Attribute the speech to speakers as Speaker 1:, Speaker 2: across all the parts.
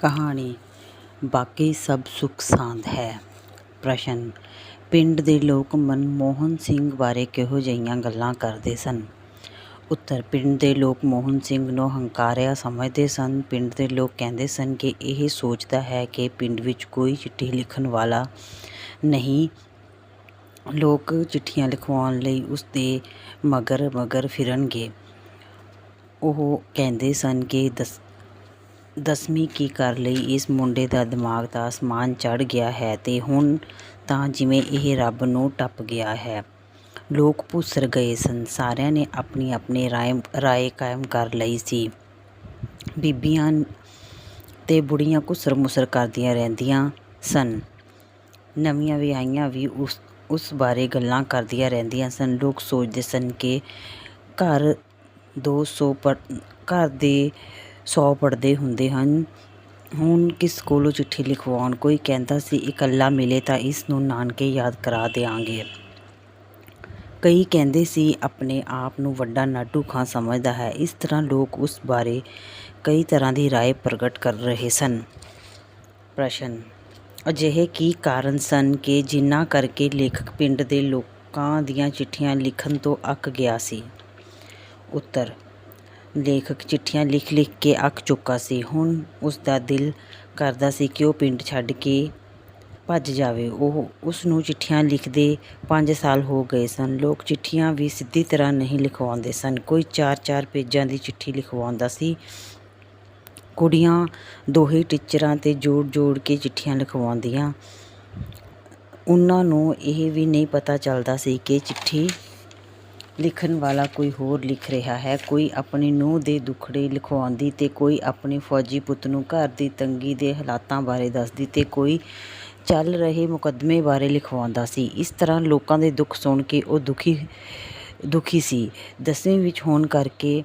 Speaker 1: ਕਹਾਣੀ ਬਾਕੀ ਸਭ ਸੁੱਖ ਸਾਂਦ ਹੈ। ਪ੍ਰਸ਼ਨ, ਪਿੰਡ ਦੇ ਲੋਕ ਮਨਮੋਹਨ ਸਿੰਘ ਬਾਰੇ ਕਿਹੋ ਜਿਹੀਆਂ ਗੱਲਾਂ ਕਰਦੇ ਸਨ? ਉੱਤਰ, ਪਿੰਡ ਦੇ ਲੋਕ ਮੋਹਨ ਸਿੰਘ ਨੂੰ ਹੰਕਾਰਿਆ ਸਮਝਦੇ ਸਨ। ਪਿੰਡ ਦੇ ਲੋਕ ਕਹਿੰਦੇ ਸਨ ਕਿ ਇਹ ਸੋਚਦਾ ਹੈ ਕਿ ਪਿੰਡ ਵਿੱਚ ਕੋਈ ਚਿੱਠੀ ਲਿਖਣ ਵਾਲਾ ਨਹੀਂ। ਲੋਕ ਚਿੱਠੀਆਂ ਲਿਖਵਾਉਣ ਲਈ ਉਸ ਦੇ ਮਗਰ ਮਗਰ ਫਿਰਨਗੇ। ਉਹ ਕਹਿੰਦੇ ਸਨ ਕਿ ਦਸ ਦਸਵੀਂ ਕੀ ਕਰ ਲਈ? ਇਸ ਮੁੰਡੇ ਦਾ ਦਿਮਾਗ ਦਾ ਅਸਮਾਨ ਚੜ੍ਹ ਗਿਆ ਹੈ ਤੇ ਹੁਣ ਤਾਂ ਜਿਵੇਂ ਇਹ ਰੱਬ ਨੂੰ ਟੱਪ ਗਿਆ ਹੈ। ਲੋਕ ਭੁੱਸਰ ਗਏ ਸਨ। ਸਾਰਿਆਂ ਨੇ ਆਪਣੀ ਆਪਣੀ ਰਾਏ ਰਾਏ ਕਾਇਮ ਕਰ ਲਈ ਸੀ। ਬੀਬੀਆਂ ਤੇ ਬੁੜੀਆਂ ਘੁਸਰ ਮੁਸਰ ਕਰਦੀਆਂ ਰਹਿੰਦੀਆਂ ਸਨ। ਨਵੀਆਂ ਵਿਆਹੀਆਂ ਵੀ ਉਸ ਉਸ ਬਾਰੇ ਗੱਲਾਂ ਕਰਦੀਆਂ ਰਹਿੰਦੀਆਂ ਸਨ। ਲੋਕ ਸੋਚਦੇ ਸਨ ਕਿ ਘਰ 200 ਪਰ, ਘਰ ਦੇ 100 ਪੜਦੇ ਹੁੰਦੇ ਹਨ। ਹੁਣ ਕਿਸ ਕੋਲੋਂ ਚਿੱਠੀ ਲਿਖਵਾਉਣ ਕੋਈ ਕਹਿੰਦਾ ਸੀ ਇਕੱਲਾ ਮਿਲੇ ਤਾਂ ਇਸ ਨੂੰ ਨਾਨਕੇ ਯਾਦ ਕਰਾ ਦਿਆਂਗੇ। ਕਈ ਕਹਿੰਦੇ ਸੀ, ਆਪਣੇ ਆਪ ਨੂੰ ਵੱਡਾ ਨਾਟੂ ਖਾਂ ਸਮਝਦਾ ਹੈ। ਇਸ ਤਰ੍ਹਾਂ ਲੋਕ ਉਸ ਬਾਰੇ ਕਈ ਤਰ੍ਹਾਂ ਦੀ ਰਾਏ ਪ੍ਰਗਟ ਕਰ ਰਹੇ ਸਨ। ਪ੍ਰਸ਼ਨ, ਅਜਿਹੇ ਕੀ ਕਾਰਨ ਸਨ ਕਿ ਜਿਨ੍ਹਾਂ ਕਰਕੇ ਲੇਖਕ ਪਿੰਡ ਦੇ ਲੋਕਾਂ ਦੀਆਂ ਚਿੱਠੀਆਂ ਲਿਖਣ ਤੋਂ ਅੱਕ ਗਿਆ ਸੀ? ਉੱਤਰ ਲੇਖਕ ਚਿੱਠੀਆਂ ਲਿਖ ਲਿਖ ਕੇ ਅੱਕ ਚੁੱਕਾ ਸੀ। ਹੁਣ ਉਸ ਦਾ ਦਿਲ ਕਰਦਾ ਸੀ ਕਿ ਉਹ ਪਿੰਡ ਛੱਡ ਕੇ ਭੱਜ ਜਾਵੇ। ਉਹ ਉਸ ਨੂੰ ਚਿੱਠੀਆਂ ਲਿਖਦੇ ਪੰਜ ਸਾਲ ਹੋ ਗਏ ਸਨ। ਲੋਕ ਚਿੱਠੀਆਂ ਵੀ ਸਿੱਧੀ ਤਰ੍ਹਾਂ ਨਹੀਂ ਲਿਖਵਾਉਂਦੇ ਸਨ। ਕੋਈ 4-4 ਪੇਜਾਂ ਦੀ ਚਿੱਠੀ ਲਿਖਵਾਉਂਦਾ ਸੀ। ਕੁੜੀਆਂ ਦੋਹੇ ਟੀਚਰਾਂ ਤੇ ਜੋੜ-ਜੋੜ ਕੇ ਚਿੱਠੀਆਂ ਲਿਖਵਾਉਂਦੀਆਂ। ਉਹਨਾਂ ਨੂੰ ਇਹ ਵੀ ਨਹੀਂ ਪਤਾ ਚੱਲਦਾ ਸੀ ਕਿ ਚਿੱਠੀ ਲਿਖਣ ਵਾਲਾ ਕੋਈ ਹੋਰ ਲਿਖ ਰਿਹਾ ਹੈ। ਕੋਈ ਆਪਣੀ ਨੂੰਹ ਦੇ ਦੁੱਖੜੇ ਲਿਖਵਾਉਂਦੀ ਤੇ ਕੋਈ ਆਪਣੇ ਫੌਜੀ ਪੁੱਤ ਨੂੰ ਘਰ ਦੀ ਤੰਗੀ ਦੇ ਹਾਲਾਤਾਂ ਬਾਰੇ ਦੱਸਦੀ ਤੇ ਕੋਈ ਚੱਲ ਰਹੇ ਮੁਕੱਦਮੇ ਬਾਰੇ ਲਿਖਵਾਉਂਦਾ ਸੀ। ਇਸ ਤਰ੍ਹਾਂ ਲੋਕਾਂ ਦੇ ਦੁੱਖ ਸੁਣ ਕੇ ਉਹ ਦੁਖੀ ਦੁਖੀ ਸੀ। ਦਸਵੀਂ ਵਿੱਚ ਹੋਣ ਕਰਕੇ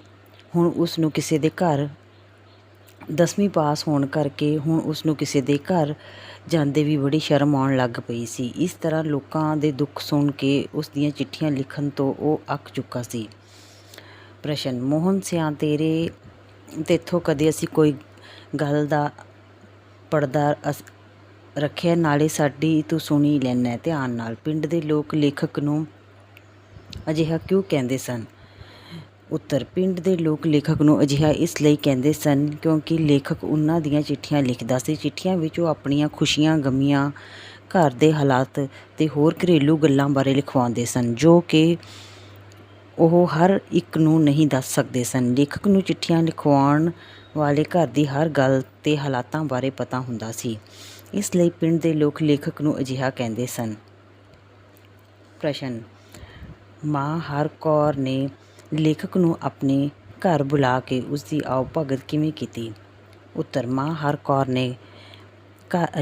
Speaker 1: ਹੁਣ ਉਸ ਨੂੰ ਕਿਸੇ ਦੇ ਘਰ ਦਸਵੀਂ ਪਾਸ ਹੋਣ ਕਰਕੇ ਹੁਣ ਉਸ ਨੂੰ ਕਿਸੇ ਦੇ ਘਰ ਜਾਂਦੇ ਵੀ ਬੜੀ ਸ਼ਰਮ ਆਉਣ ਲੱਗ ਪਈ ਸੀ। ਇਸ ਤਰ੍ਹਾਂ ਲੋਕਾਂ ਦੇ ਦੁੱਖ ਸੁਣ ਕੇ ਉਸ ਦੀਆਂ ਚਿੱਠੀਆਂ ਲਿਖਣ ਤੋਂ ਉਹ ਅੱਕ ਚੁੱਕਾ ਸੀ। ਪ੍ਰਸ਼ਨ, ਮੋਹਨ ਸਿਆਂ, ਤੇਰੇ ਤੇਥੋਂ ਕਦੇ ਅਸੀਂ ਕੋਈ ਗੱਲ ਦਾ ਪਰਦਾ ਰੱਖਿਆ? ਨਾਲੇ ਸਾਡੀ ਤੂੰ ਸੁਣੀ ਲੈਣਾ ਧਿਆਨ ਨਾਲ। ਪਿੰਡ ਦੇ ਲੋਕ ਲੇਖਕ ਨੂੰ ਅਜਿਹਾ ਕਿਉਂ ਕਹਿੰਦੇ ਸਨ? ਉੱਤਰ, ਪਿੰਡ ਦੇ ਲੋਕ ਲੇਖਕ ਨੂੰ ਅਜਿਹਾ ਇਸ ਲਈ ਕਹਿੰਦੇ ਸਨ ਕਿਉਂਕਿ ਲੇਖਕ ਉਹਨਾਂ ਦੀਆਂ ਚਿੱਠੀਆਂ ਲਿਖਦਾ ਸੀ, ਚਿੱਠੀਆਂ ਵਿੱਚ ਉਹ ਆਪਣੀਆਂ ਖੁਸ਼ੀਆਂ, ਗਮੀਆਂ, ਘਰ ਦੇ ਹਾਲਾਤ ਤੇ ਹੋਰ ਘਰੇਲੂ ਗੱਲਾਂ ਬਾਰੇ ਲਿਖਵਾਉਂਦੇ ਸਨ, ਜੋ ਕਿ ਉਹ ਹਰ ਇੱਕ ਨੂੰ ਨਹੀਂ ਦੱਸ ਸਕਦੇ ਸਨ। ਲੇਖਕ ਨੂੰ ਚਿੱਠੀਆਂ ਲਿਖਵਾਉਣ ਵਾਲੇ ਘਰ ਦੀ ਹਰ ਗੱਲ ਤੇ ਹਾਲਾਤਾਂ ਬਾਰੇ ਪਤਾ ਹੁੰਦਾ ਸੀ। ਇਸ ਲਈ ਪਿੰਡ ਦੇ ਲੋਕ ਲੇਖਕ ਨੂੰ ਅਜਿਹਾ ਕਹਿੰਦੇ ਸਨ। ਪ੍ਰਸ਼ਨ, ਮਾਂ ਹਰ ਕੌਰ ਨੇ ਲੇਖਕ ਨੂੰ ਆਪਣੇ ਘਰ ਬੁਲਾ ਕੇ ਉਸ ਦੀ ਆਓ ਭਗਤ, ਕਿਵੇਂ ਕੀਤੀ? ਉੱਤਰ, ਮਾਂ, ਹਰ ਕੌਰ ਨੇ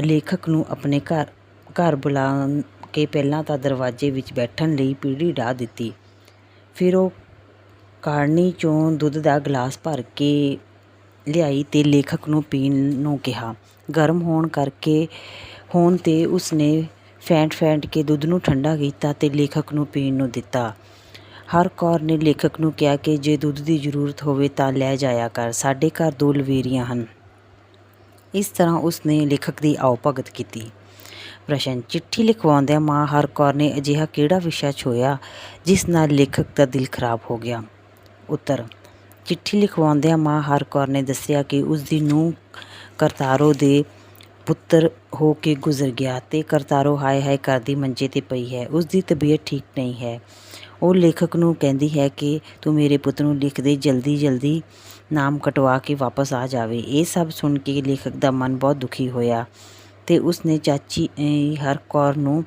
Speaker 1: ਲੇਖਕ ਨੂੰ ਆਪਣੇ ਘਰ ਘਰ ਬੁਲਾ ਕੇ ਪਹਿਲਾਂ ਤਾਂ ਦਰਵਾਜ਼ੇ ਵਿੱਚ ਬੈਠਣ ਲਈ ਪੀੜੀ ਢਾ ਦਿੱਤੀ। ਫਿਰ ਉਹ ਕਾੜਨੀ ਚੋਂ ਦੁੱਧ ਦਾ ਗਲਾਸ ਭਰ ਕੇ ਲਿਆਈ ਤੇ ਲੇਖਕ ਨੂੰ ਪੀਣ ਨੂੰ ਕਿਹਾ। ਗਰਮ ਹੋਣ ਕਰਕੇ, ਹੋਣ ਤੇ ਉਸਨੇ ਫੈਂਟ ਫੈਂਟ ਕੇ ਦੁੱਧ ਨੂੰ ਠੰਡਾ ਕੀਤਾ ਤੇ ਲੇਖਕ ਨੂੰ ਪੀਣ ਨੂੰ ਦਿੱਤਾ। ਹਰ ਕੌਰ ਨੇ ਲੇਖਕ ਨੂੰ ਕਿਹਾ ਕਿ ਜੇ ਦੁੱਧ ਦੀ ਜ਼ਰੂਰਤ ਹੋਵੇ ਤਾਂ ਲੈ ਜਾਇਆ ਕਰ, ਸਾਡੇ ਘਰ ਦੋ ਲਵੇਰੀਆਂ ਹਨ। ਇਸ ਤਰ੍ਹਾਂ ਉਸਨੇ ਲੇਖਕ ਦੀ ਆਓ ਭਗਤ ਕੀਤੀ। ਪ੍ਰਸ਼ਨ, ਚਿੱਠੀ ਲਿਖਵਾਉਂਦਿਆਂ ਮਾਂ ਹਰ ਕੌਰ ਨੇ ਅਜਿਹਾ ਕਿਹੜਾ ਵਿਸ਼ਾ ਛੋਇਆ ਜਿਸ ਨਾਲ ਲੇਖਕ ਦਾ ਦਿਲ ਖਰਾਬ ਹੋ ਗਿਆ? ਉੱਤਰ, ਚਿੱਠੀ ਲਿਖਵਾਉਂਦਿਆਂ ਮਾਂ ਹਰ ਕੌਰ ਨੇ ਦੱਸਿਆ ਕਿ ਉਸ ਦੀ ਨੂੰਹ ਕਰਤਾਰੋ ਦੇ ਪੁੱਤਰ ਹੋ ਕੇ ਗੁਜ਼ਰ ਗਿਆ ਤੇ ਕਰਤਾਰੋ ਹਾਏ ਹਾਏ ਕਰਦੀ ਮੰਜੇ ਤੇ ਪਈ ਹੈ। ਉਸ ਦੀ ਤਬੀਅਤ ਠੀਕ ਨਹੀਂ ਹੈ। ਉਹ ਲੇਖਕ ਨੂੰ ਕਹਿੰਦੀ ਹੈ ਕਿ ਤੂੰ ਮੇਰੇ ਪੁੱਤ ਨੂੰ ਲਿਖ ਦੇ, ਜਲਦੀ ਜਲਦੀ ਨਾਮ ਕਟਵਾ ਕੇ ਵਾਪਸ ਆ ਜਾਵੇ। ਇਹ ਸਭ ਸੁਣ ਕੇ ਲੇਖਕ ਦਾ ਮਨ ਬਹੁਤ ਦੁਖੀ ਹੋਇਆ ਤੇ ਉਸਨੇ ਚਾਚੀ ਹਰ ਕੌਰ ਨੂੰ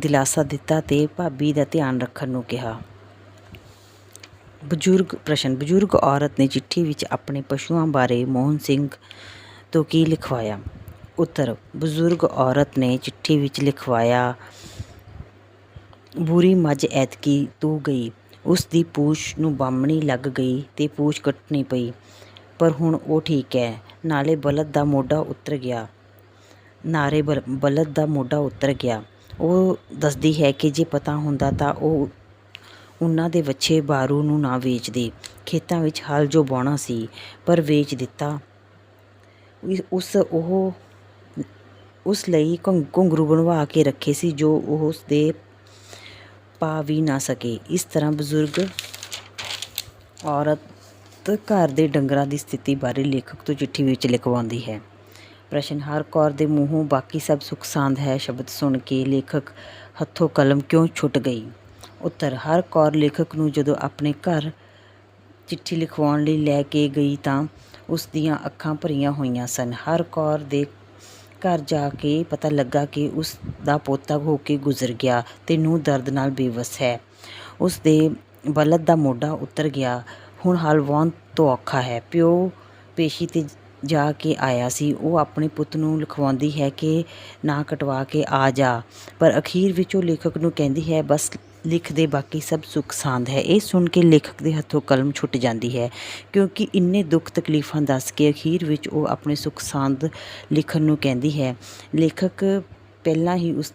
Speaker 1: ਦਿਲਾਸਾ ਦਿੱਤਾ ਤੇ ਭਾਬੀ ਦਾ ਧਿਆਨ ਰੱਖਣ ਨੂੰ ਕਿਹਾ। ਬਜ਼ੁਰਗ, ਪ੍ਰਸ਼ਨ, ਬਜ਼ੁਰਗ ਔਰਤ ਨੇ ਚਿੱਠੀ ਵਿੱਚ ਆਪਣੇ ਪਸ਼ੂਆਂ ਬਾਰੇ ਮੋਹਨ ਸਿੰਘ ਤੋਂ ਕੀ ਲਿਖਵਾਇਆ? ਉੱਤਰ, ਬਜ਼ੁਰਗ ਔਰਤ ਨੇ ਚਿੱਠੀ ਵਿੱਚ ਲਿਖਵਾਇਆ ਬੁਰੀ ਮੱਝ ਐਤਕੀ ਤੂੰ ਗਈ। ਉਸ ਦੀ ਪੂਛ ਨੂੰ ਬਾਹਮਣੀ ਲੱਗ ਗਈ ਤੇ ਪੂਛ ਕੱਟਣੀ ਪਈ। ਪਰ ਹੁਣ ਉਹ ਠੀਕ ਹੈ ਨਾਲੇ ਬਲਦ ਦਾ ਮੋਢਾ ਉਤਰ ਗਿਆ। ਨਾਰੇ ਬਲਦ ਦਾ ਮੋਢਾ ਉਤਰ ਗਿਆ। ਉਹ ਦੱਸਦੀ ਹੈ ਕਿ ਜੇ ਪਤਾ ਹੁੰਦਾ ਤਾਂ ਉਹ ਉਹਨਾਂ ਦੇ ਵੱਛੇ ਬਾਰੂ ਨੂੰ ਨਾ ਵੇਚਦੇ। ਖੇਤਾਂ ਵਿੱਚ ਹਲ ਜੋ ਵਾਹੁਣਾ ਸੀ, ਪਰ ਵੇਚ ਦਿੱਤਾ। ਉ- ਉਸ ਉਹ, ਉਸ ਲਈ ਘੁੰ- ਘੁੰਗਰੂ ਬਣਵਾ ਕੇ ਰੱਖੇ ਸੀ ਜੋ ਉਹ ਉਸ ਦੇ ਪਾ ਵੀ ਨਾ ਸਕੇ। ਇਸ ਤਰ੍ਹਾਂ ਬਜ਼ੁਰਗ ਔਰਤ ਘਰ ਦੇ ਡੰਗਰਾਂ ਦੀ ਸਥਿਤੀ ਬਾਰੇ ਲੇਖਕ ਤੋਂ ਚਿੱਠੀ ਵਿੱਚ ਲਿਖਵਾਉਂਦੀ ਹੈ। ਪ੍ਰਸ਼ਨ, ਹਰ ਕੌਰ ਦੇ ਮੂੰਹੋਂ ਬਾਕੀ ਸਭ ਸੁੱਖ ਸਾਂਦ ਹੈ ਸ਼ਬਦ ਸੁਣ ਕੇ ਲੇਖਕ ਹੱਥੋਂ ਕਲਮ ਕਿਉਂ ਛੁੱਟ ਗਈ? ਉੱਤਰ, ਹਰ ਕੌਰ ਲੇਖਕ ਨੂੰ ਜਦੋਂ ਆਪਣੇ ਘਰ ਚਿੱਠੀ ਲਿਖਵਾਉਣ ਲਈ ਲੈ ਕੇ ਗਈ ਤਾਂ ਉਸ ਦੀਆਂ ਅੱਖਾਂ ਭਰੀਆਂ ਹੋਈਆਂ ਸਨ। ਹਰ ਕੌਰ ਦੇ ਘਰ ਜਾ ਕੇ ਪਤਾ ਲੱਗਾ ਕਿ ਉਸ ਦਾ ਪੋਤਾ ਹੋ ਕੇ ਗੁਜ਼ਰ ਗਿਆ ਅਤੇ ਨੂੰਹ ਦਰਦ ਨਾਲ ਬੇਵਸ ਹੈ। ਉਸ ਦੇ ਬਲਦ ਦਾ ਮੋਢਾ ਉਤਰ ਗਿਆ। ਹੁਣ ਹਲ ਵਾਹੁਣ ਤੋਂ ਔਖਾ ਹੈ। ਪਿਓ ਪੇਸ਼ੀ ਤੇ ਜਾ ਕੇ ਆਇਆ ਸੀ। ਉਹ ਆਪਣੇ ਪੁੱਤ ਨੂੰ ਲਿਖਵਾਉਂਦੀ ਹੈ ਕਿ ਨਾ ਕਟਵਾ ਕੇ ਆ ਜਾ। ਪਰ ਅਖੀਰ ਵਿੱਚ ਉਹ ਲੇਖਕ ਨੂੰ ਕਹਿੰਦੀ ਹੈ, ਬਸ ਲਿਖ ਦੇ ਬਾਕੀ ਸਭ ਸੁੱਖ ਸਾਂਦ ਹੈ। ਇਹ ਸੁਣ ਕੇ ਲੇਖਕ ਦੇ ਹੱਥੋਂ ਕਲਮ ਛੁੱਟ ਜਾਂਦੀ ਹੈ ਕਿਉਂਕਿ ਇੰਨੇ ਦੁੱਖ ਤਕਲੀਫਾਂ ਦੱਸ ਕੇ ਅਖੀਰ ਵਿੱਚ ਉਹ ਆਪਣੇ ਸੁੱਖ ਸਾਂਦ ਲਿਖਣ ਨੂੰ ਕਹਿੰਦੀ ਹੈ। ਲੇਖਕ ਪਹਿਲਾਂ ਹੀ ਉਸ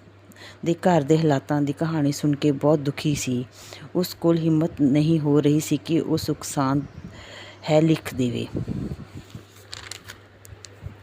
Speaker 1: ਦੇ ਘਰ ਦੇ ਹਾਲਾਤਾਂ ਦੀ ਕਹਾਣੀ ਸੁਣ ਕੇ ਬਹੁਤ ਦੁਖੀ ਸੀ। ਉਸ ਕੋਲ ਹਿੰਮਤ ਨਹੀਂ ਹੋ ਰਹੀ ਸੀ ਕਿ ਉਹ ਸੁੱਖ ਸਾਂਦ ਹੈ ਲਿਖ ਦੇਵੇ।